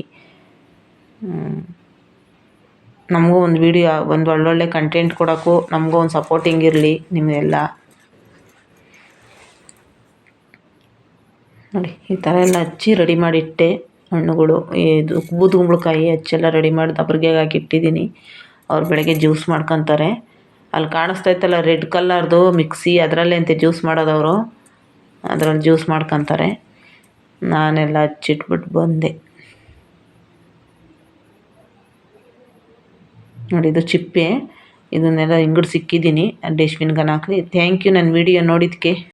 [SPEAKER 1] ನಮಗೂ ಒಂದು ವೀಡಿಯೋ ಒಂದು ಒಳ್ಳೊಳ್ಳೆ ಕಂಟೆಂಟ್ ಕೊಡೋಕ್ಕೂ ನಮಗೂ ಒಂದು ಸಪೋರ್ಟಿಂಗ್ ಇರಲಿ ನಿಮಗೆಲ್ಲ. ನೋಡಿ, ಈ ಥರ ಎಲ್ಲ ಹಚ್ಚಿ ರೆಡಿ ಮಾಡಿಟ್ಟೆ ಹಣ್ಣುಗಳು. ಇದು ಬೂದುಗುಂಬಳಕಾಯಿ ಹಚ್ಚೆಲ್ಲ ರೆಡಿ ಮಾಡಿ ದಬ್ರಿಗೆಗೆ ಹಾಕಿ ಇಟ್ಟಿದ್ದೀನಿ. ಅವ್ರು ಬೆಳಗ್ಗೆ ಜ್ಯೂಸ್ ಮಾಡ್ಕೊತಾರೆ. ಅಲ್ಲಿ ಕಾಣಿಸ್ತಾ ಇತ್ತಲ್ಲ ರೆಡ್ ಕಲರ್ದು ಮಿಕ್ಸಿ ಅದರಲ್ಲೇ ಅಂತೆ ಜ್ಯೂಸ್ ಮಾಡೋದವರು ಅದ್ರಲ್ಲಿ ಜ್ಯೂಸ್ ಮಾಡ್ಕೊತಾರೆ. ನಾನೆಲ್ಲ ಹಚ್ಚಿಟ್ಬಿಟ್ಟು ಬಂದೆ. ನೋಡಿ, ಇದು ಚಿಪ್ಪೆ. ಇದನ್ನೆಲ್ಲ ಹಿಂಗಡ್ ಸಿಕ್ಕಿದ್ದೀನಿ. ಡಸ್ಟ್ಬಿನ್ಗೆ ಹಾಕಿ ಥ್ಯಾಂಕ್ ಯು ನನ್ನ ವಿಡಿಯೋ ನೋಡಿದ್ದಕ್ಕೆ